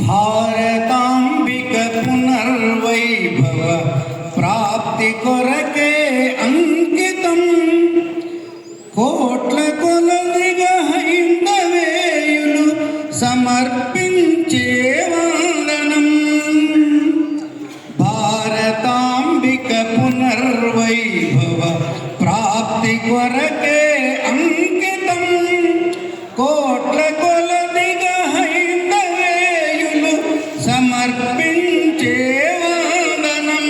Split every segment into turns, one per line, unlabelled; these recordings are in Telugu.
भारतांबिक पुनर्वैभव प्राप्ति कोरके సమర్పించే వందనం.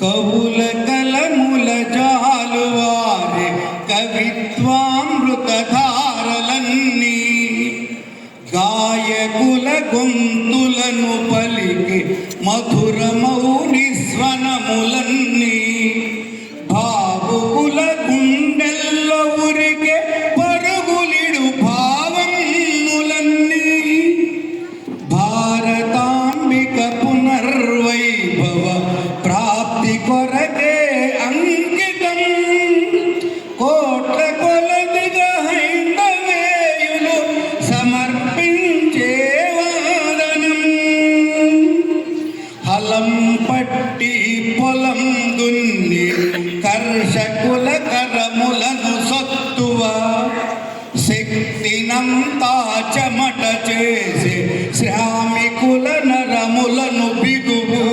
కవుల కలముల జాలువారే కవిత్వామృతధారలన్నీ. గాయకుల గొంతులను పలికి మధురమౌని స్వనములన్నీ. హలం పట్టి పొలం దున్ని కర్షకుల కరములను సత్తువ. శక్తినంతా చెమట చేసి శ్రామికుల నరములను బిగువు.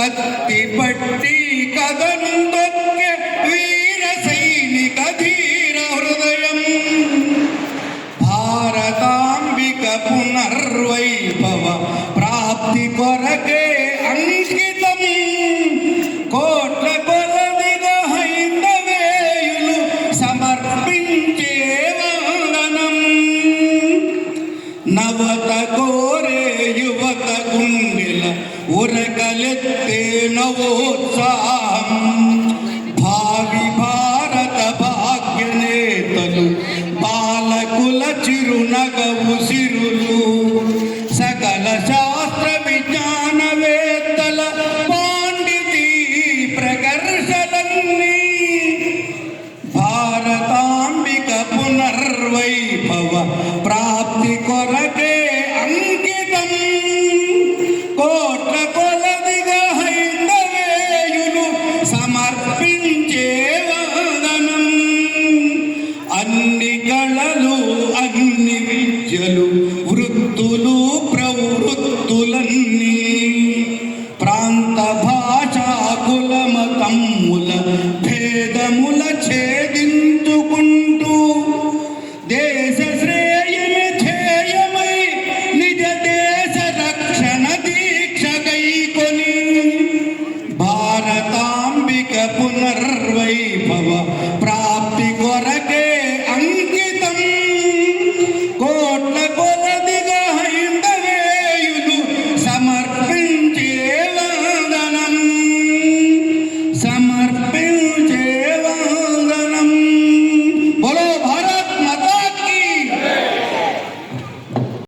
కత్తి పట్టి కదందొక్కే వీర సైనిక ధీర హృదయం. భారతాంబిక పునర్ నవత కోరే యువత గుండెల ఉరకలెత్తే నవోత్సాహం. భావి భారత భాగ్య నేతలు కోట్ల కొలదిగా హైందవేయులు సమర్పించే వందనం అన్ని కళలు అన్ని విద్యలు వృత్తులు